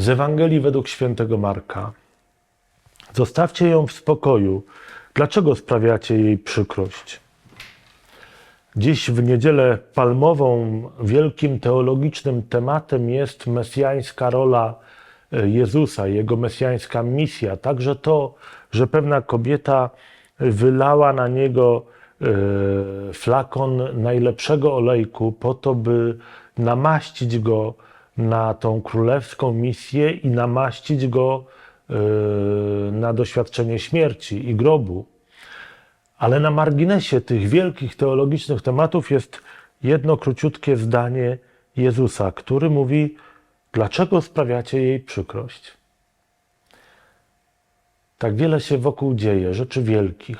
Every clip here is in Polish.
z Ewangelii według świętego Marka. Zostawcie ją w spokoju. Dlaczego sprawiacie jej przykrość? Dziś w niedzielę palmową, wielkim teologicznym tematem jest mesjańska rola e, Jezusa, jego mesjańska misja. Także to, że pewna kobieta wylała na niego e, flakon najlepszego olejku po to, by namaścić go na tą królewską misję i namaścić go e, na doświadczenie śmierci i grobu. Ale na marginesie tych wielkich teologicznych tematów jest jedno króciutkie zdanie Jezusa, który mówi: Dlaczego sprawiacie jej przykrość? Tak wiele się wokół dzieje, rzeczy wielkich.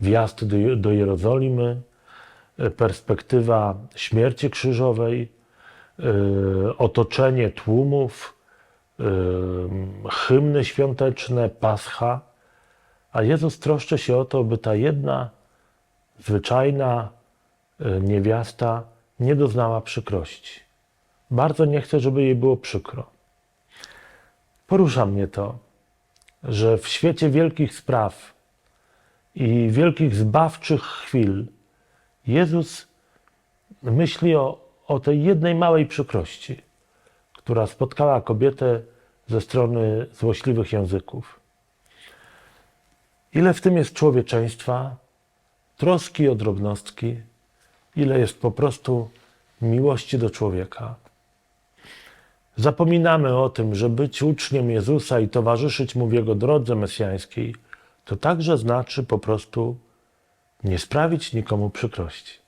Wjazd do, Jerozolimy, e, perspektywa śmierci krzyżowej, otoczenie tłumów, e, hymny świąteczne, pascha. A Jezus troszczy się o to, by ta jedna zwyczajna e, niewiasta nie doznała przykrości. Bardzo nie chcę, żeby jej było przykro. Porusza mnie to, że w świecie wielkich spraw i wielkich zbawczych chwil Jezus myśli o, o tej jednej małej przykrości, która spotkała kobietę ze strony złośliwych języków. Ile w tym jest człowieczeństwa, troski o drobnostki, ile jest po prostu miłości do człowieka. Zapominamy o tym, że być uczniem Jezusa i towarzyszyć mu w jego drodze mesjańskiej, to także znaczy po prostu nie sprawić nikomu przykrości.